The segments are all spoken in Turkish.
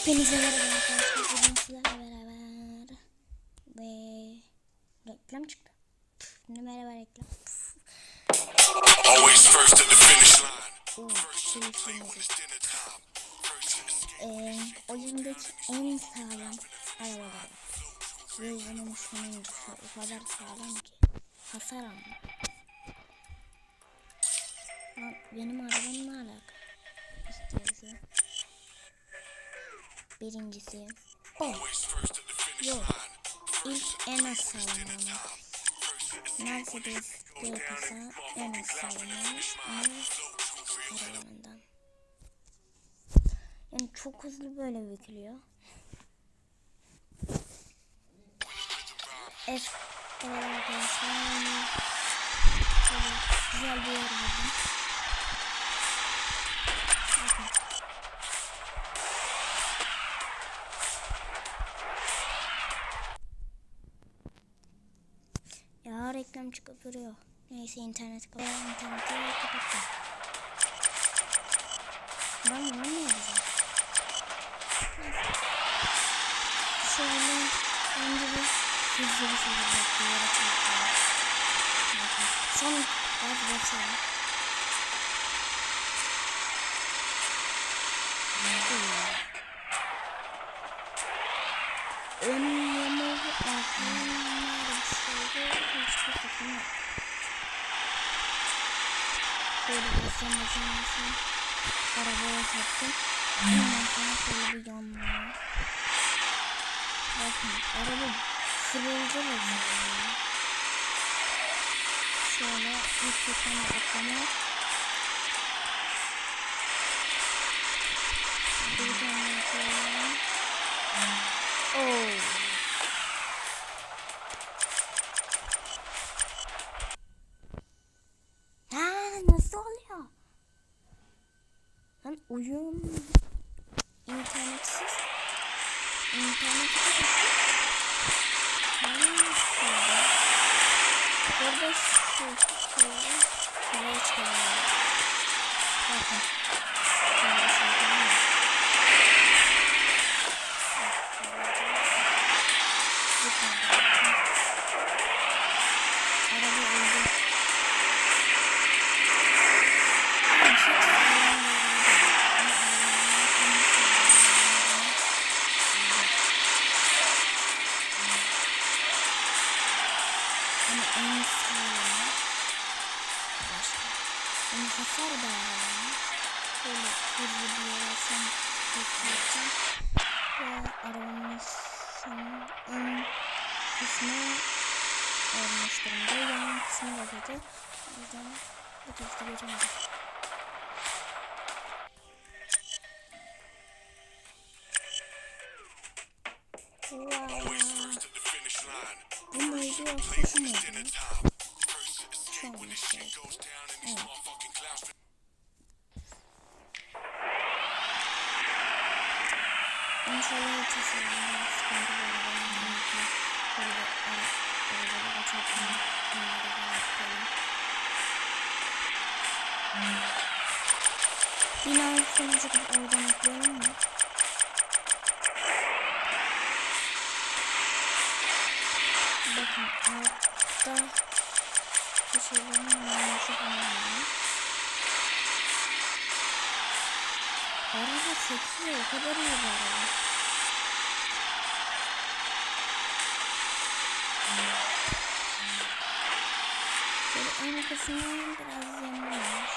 Hepinize merhaba arkadaşlar. Bugün sizlerle beraber ve reklam çıktı. Ne merhaba reklam. Always first at the finish line. Ee, oyundaki en sağlam arabalar. Ve bunun sonuncusu o kadar sağlam ki. Hasar. Lan benim arabam ne alaka? İstiyorsun. Birincisi. Oh. Finish Yok. İlk en az sağlam olan. Mercedes GT'sa en az sağlam olan aralarından. Yani çok hızlı böyle bükülüyor. Evet. Evet arkadaşlar. Güzel bir yer buldum. Bakın. Ya duruyor. Neyse internet kapat. İnterneti kapattım. Ben bunu ne yapacağım? Şöyle önce bir hızlı bir şekilde bekliyorum. Bakın. Son gaz basıyorum. Ön yamağı arkalar bir şeydi. Hiçbir fikrim yok. Basın. Arabaya taktım. Ondan sonra şöyle bir yanmaya. Bakın araba kırıldı resmen. Şöyle yüksekten atlama. Bir tane yapıyorum. Oh. Ha nasıl oluyor? Oyun internetsiz şurada. Burada şu şöyle şuraya çıkarıyorum. Bakın. Şöyle kısmı olmuş durumda. Yan kısmı da kötü. O yüzden bu testi. Always Wow. Bu muydu yoksa Plate şu when it's muydu? dinner time. Çarpma. Bunları yapalım. Binanın üstüne çıkıp oradan atlayalım mı? Bakın altta şeylerin olması önemli. Araba sekiyor o kadar iyi bir araba. Şöyle ön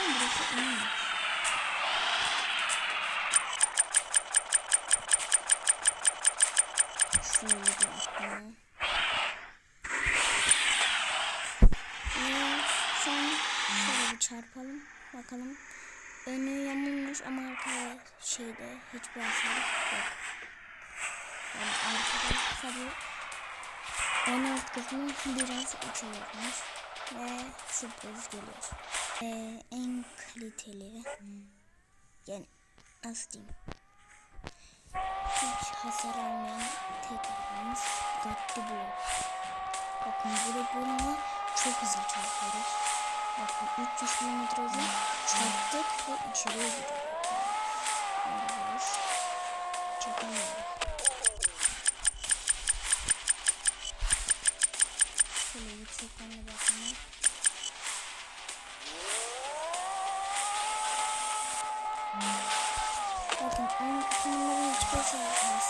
cidden burası iyiymiş. Şöyle bir atlama. Ve son şöyle bir çarpalım. Bakalım önü yamulmuş ama arkada şeyde hiçbir hasar yok. Yani arkada tabii en alt kısmı biraz açılıyormuş ve sürpriz geliyor. Ee, en kaliteli yani nasıl diyeyim hiç hasar almayan tek arabamız Bugatti bu. Bakın burada bununla çok hızlı çarpıyoruz. Bakın 300 km hızla çarptık ve içeriye gidiyor. Çekemiyorum. Şöyle yüksekten de bakalım.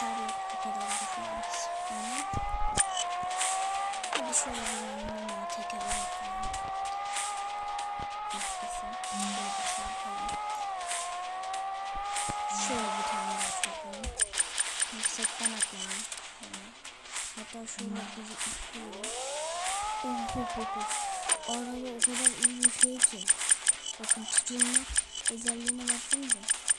Hasar yok. Bu kadar düşünüyoruz. Yani. Hadi şöyle bir yanına tekerler yapalım. Nasılsın? Böyle bir şey. Şöyle bir tane daha yapalım. Yüksekten atlayalım. Yani. Hatta şöyle bizi istiyor. Oh, oh, oh, oh. Araba o kadar iyi bir şey ki. Bakın tutunma özelliğine baksanıza.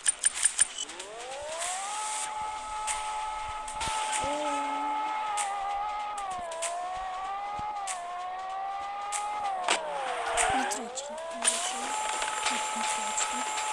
Nitro açtım. Nitro açtım.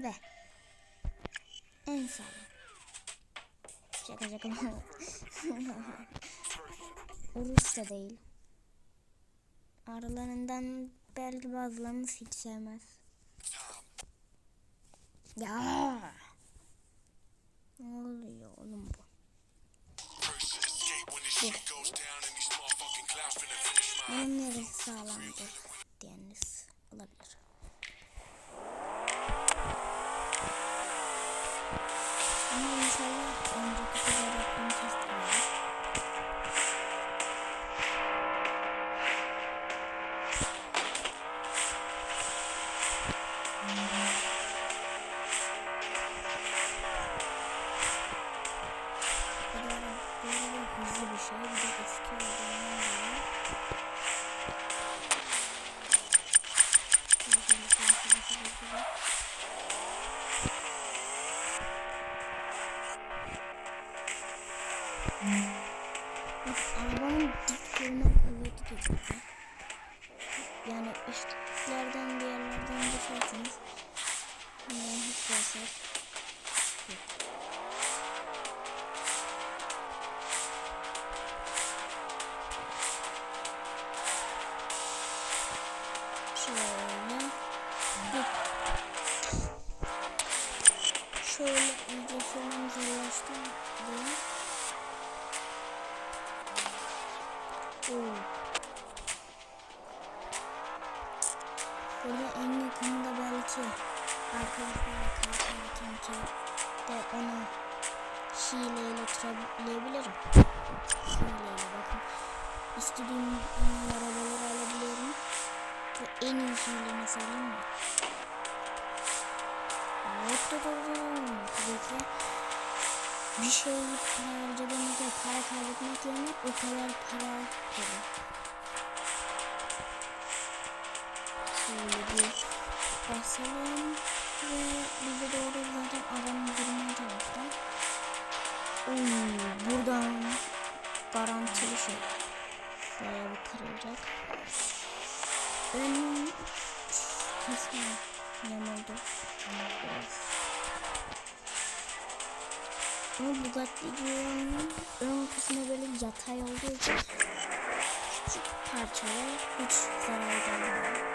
Ve en sağlam. Şaka şaka. Urus da değil. Aralarından belki bazılarınız hiç sevmez. Ya. Ne oluyor oğlum bu? First to escape when Böyle en yakında belki arkadaşlarla karşılaşırken ki de onu hileyle trapleyebilirim. Hileyle bakın. İstediğim arabaları alabiliyorum. Ve en iyi hile ne söyleyeyim mi? Tabii ki bir şey para harcadığımızda para kaybetmek yerine o kadar para verir. Şöyle bir basalım ve bize doğru zaten adam durmaya çalıştı. Oo, buradan garantili şey. Bayağı bir kırılacak. Ön kısmı yamuldu. Ama Bugatti diyorum ön kısmı böyle yatay olduğu için küçük parçalar hiç zarar gelmiyor.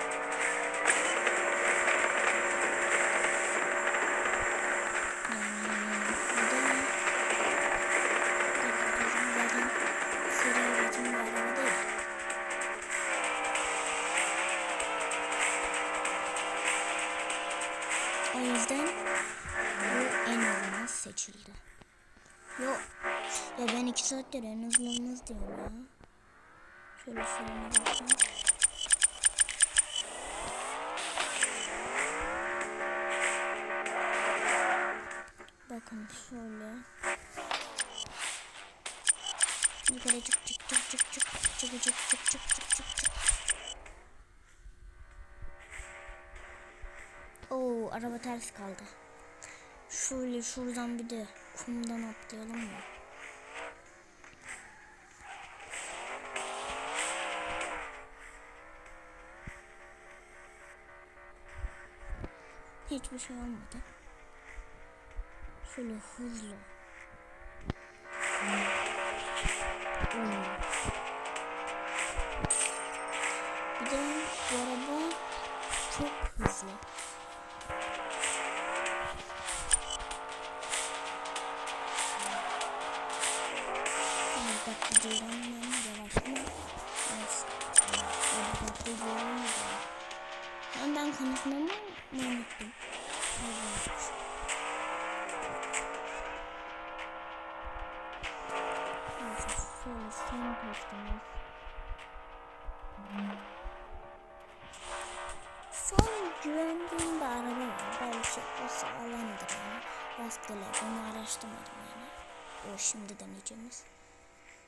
O yüzden bu en hızlı seçildi. Yo, ya ben iki saattir en hızlımız diyorum ya. Şöyle şuraya bakayım. Bakın şöyle. Yukarı çık çık çık çık çık çık çık çık çık çık çık çık. Oo araba ters kaldı. Şöyle şuradan bir de kumdan atlayalım mı? Hiçbir şey olmadı. Şöyle hızlı. Hmm. Bir konuşmamı unuttum. Evet. Şöyle son testimiz. Son güvendiğim bir araba var. Belki o sağlamdır yani. Rastgele bunu araştırmadım yani. O şimdi deneyeceğimiz.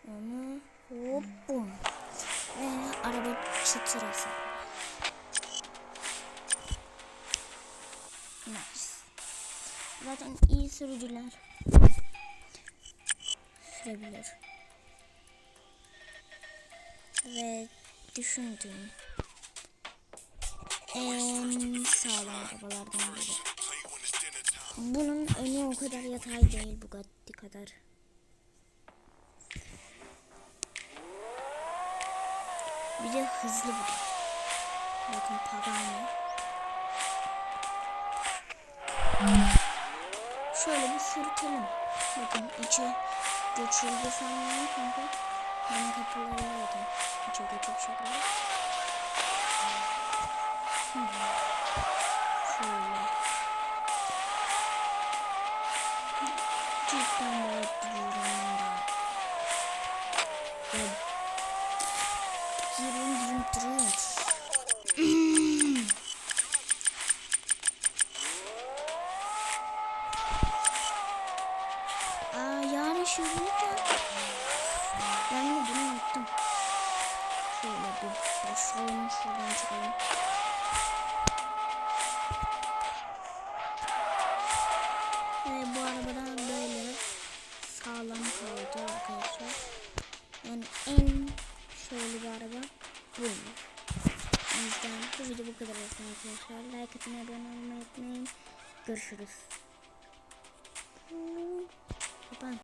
Onu hop bum. Ve araba çıtır hasar. Nice. Zaten iyi sürücüler sürebilir. Ve düşündüğüm en sağlam arabalardan biri. Bunun önü o kadar yatay değil Bugatti kadar. Bir de hızlı da. Bakın Pagani şöyle bir sürtelim. Bakın içi geçirdi sanmıyorum kanka. Ben kapıları yedim. İçe geçip şöyle. Şöyle bir başlayalım şuradan çıkalım. Ve bu arabada böyle sağlam kaldı arkadaşlar. Yani en şöyle bir araba buymuş. O yüzden bu video bu kadar arkadaşlar. Like atmayı, abone olmayı unutmayın. Görüşürüz.